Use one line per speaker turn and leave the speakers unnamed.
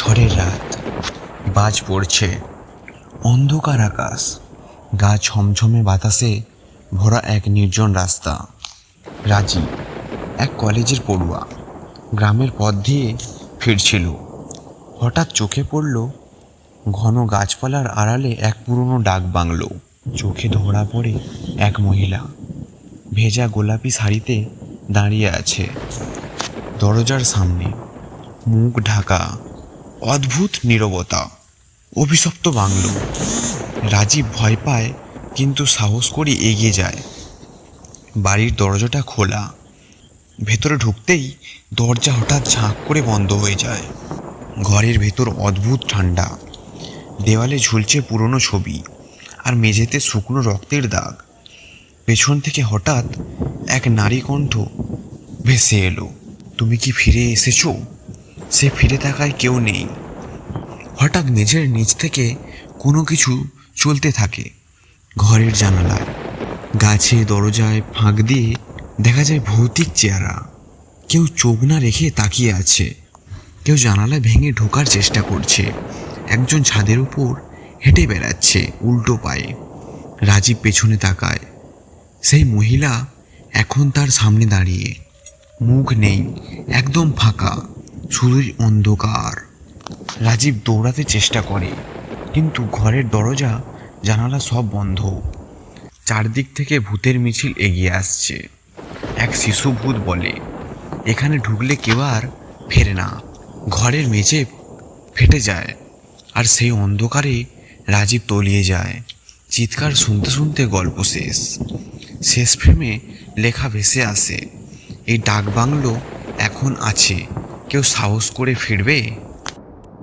ঝড়ের রাত। বাজ পড়ছে অন্ধকার আকাশ। গা ছমছমে বাতাসে ভরা এক নির্জন রাস্তা। রাজি, এক কলেজের পড়ুয়া। গ্রামের পথ দিয়ে ফিরছিল। হঠাৎ চোখে পড়ল, ঘন গাছপালার আড়ালে এক পুরনো ডাক বাংলো। চোখে ধরা পড়ে এক মহিলা। ভেজা গোলাপি শাড়িতে দাঁড়িয়ে আছে। দরজার সামনে মুখ ঢাকা। অদ্ভুত নীরবতা। অভিশপ্ত বাংলো। রাজীব ভয় পায়, কিন্তু সাহস করে এগিয়ে যায়। বাড়ির দরজাটা খোলা। ভেতরে ঢুকতেই দরজা হঠাৎ ঝাঁক করে বন্ধ হয়ে যায়। ঘরের ভেতর অদ্ভুত ঠান্ডা। দেওয়ালে ঝুলছে পুরনো ছবি আর মেঝেতে শুকনো রক্তের দাগ। পেছন থেকে হঠাৎ এক নারী কণ্ঠ ভেসে এলো, তুমি কি ফিরে এসেছ? সে ফিরে তাকায় কেউ নেই। হঠাৎ মেঝের নিচ থেকে কোনো কিছু চলতে থাকে ঘরের জানালায়। গাছে দরজায় ফাঁক দিয়ে দেখা যায় ভৌতিক চেহারা। কেউ চোখ না রেখে তাকিয়ে আছে। কেউ জানালায় ভেঙে ঢোকার চেষ্টা করছে। একজন ছাদের উপর হেঁটে বেড়াচ্ছে উল্টো পায়ে। রাজীব পেছনে তাকায়। সেই মহিলা এখন তার সামনে দাঁড়িয়ে। মুখ নেই, একদম ফাঁকা। শুধুই অন্ধকার। রাজীব দৌড়াতে চেষ্টা করে, কিন্তু ঘরের দরজা, জানালা সব বন্ধ। চারদিক থেকে ভূতের মিছিল এগিয়ে আসছে। এক শিশু ভূত বলে, এখানে ঢুকলে কেউ আর ফেরে না। ঘরের মেঝে ফেটে যায়, আর সেই অন্ধকারে রাজীব তলিয়ে যায়। চিৎকার শুনতে শুনতে গল্প শেষ। শেষ ফ্রেমে লেখা ভেসে আসে, এই ডাক বাংলো এখন আছে। কেউ সাহস করে ফিরবে?